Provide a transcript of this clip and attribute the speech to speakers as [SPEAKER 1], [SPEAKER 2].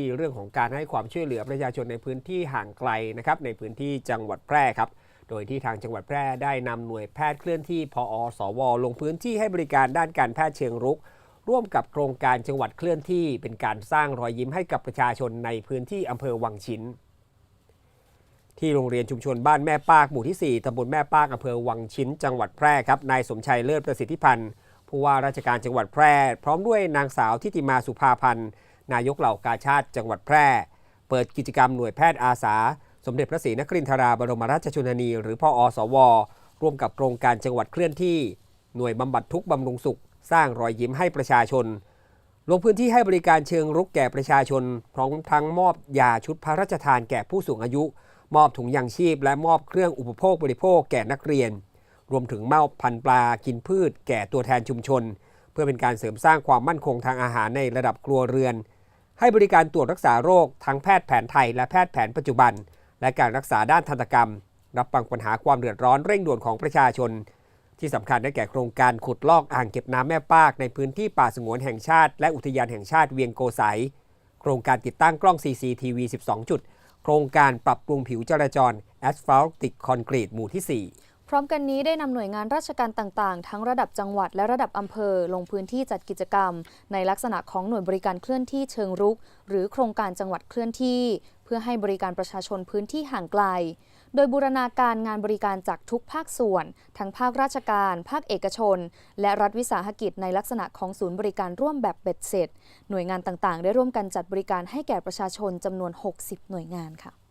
[SPEAKER 1] ที่เรื่องของการให้ความช่วยเหลือประชาชนในพื้นที่ห่างไกลนะครับในพื้นที่จังหวัดแพร่ครับ โดยที่ทางจังหวัดแพร่ได้นำหน่วยแพทย์เคลื่อนที่พอสว ลงพื้นที่ให้บริการด้านการแพทย์เชิงรุก ร่วมกับโครงการจังหวัดเคลื่อนที่ เป็นการสร้างรอยยิ้มให้กับประชาชนในพื้นที่อำเภอวังชิ้น ที่โรงเรียนชุมชนบ้านแม่ปากหมู่ที่ 4ตำบลแม่ปากอำเภอวังชิ้น จังหวัดแพร่ครับนายสมชัยเลิศประสิทธิพันธ์ผู้ว่าราชการจังหวัดแพร่ พร้อมด้วยนางสาวทิติมาสุภาพันธ์ นายกเหล่ากาชาติจังหวัดแพร่ เปิดกิจกรรมหน่วยแพทย์อาสา สมเด็จพระศรีนครินทราบรมราชชนนี หรือพออสว ร่วมกับโครงการจังหวัดเคลื่อนที่ หน่วยบำบัดทุกบำรุงสุข สร้างรอยยิ้มให้ประชาชน ลงพื้นที่ให้บริการเชิงรุกแก่ประชาชน พร้อมทั้งมอบยาชุดพระราชทานแก่ผู้สูงอายุ มอบถุงยางชีพ และมอบเครื่องอุปโภคบริโภคแก่นักเรียน รวมถึงมอบพันปลากินพืช แก่ตัวแทนชุมชนเพื่อเป็นการเสริมสร้างความมั่นคงทางอาหารในระดับครัวเรือน ให้บริการตรวจรักษาโรคทั้งแพทย์แผนไทยและแพทย์แผนปัจจุบัน และการรักษาด้านทันตกรรม รับฟังปัญหาความเดือดร้อนเร่งด่วนของประชาชน ที่สำคัญได้แก่โครงการขุดลอกอ่างเก็บน้ำแม่ปากในพื้นที่ป่าสงวนแห่งชาติ และอุทยานแห่งชาติเวียงโกสัยโครงการติดตั้งกล้อง CCTV 12 จุด โครงการปรับปรุงผิวจราจรแอสฟัลติกคอนกรีตหมู่ที่ 4
[SPEAKER 2] ร้อมกันนี้ได้นำหน่วยงานราชการต่าง ๆ ทั้งระดับจังหวัดและระดับอำเภอ ลงพื้นที่จัดกิจกรรม ในลักษณะของหน่วยบริการเคลื่อนที่เชิงรุก หรือโครงการจังหวัดเคลื่อนที่ เพื่อให้บริการประชาชนพื้นที่ห่างไกล โดยบูรณาการงานบริการจากทุกภาคส่วน ทั้งภาคราชการ ภาคเอกชน และรัฐวิสาหกิจในลักษณะของศูนย์บริการร่วมแบบเบ็ดเสร็จ หน่วยงานต่าง ๆ ได้ร่วมกันจัดบริการให้แก่ประชาชนจำนวน 60 หน่วยงานค่ะ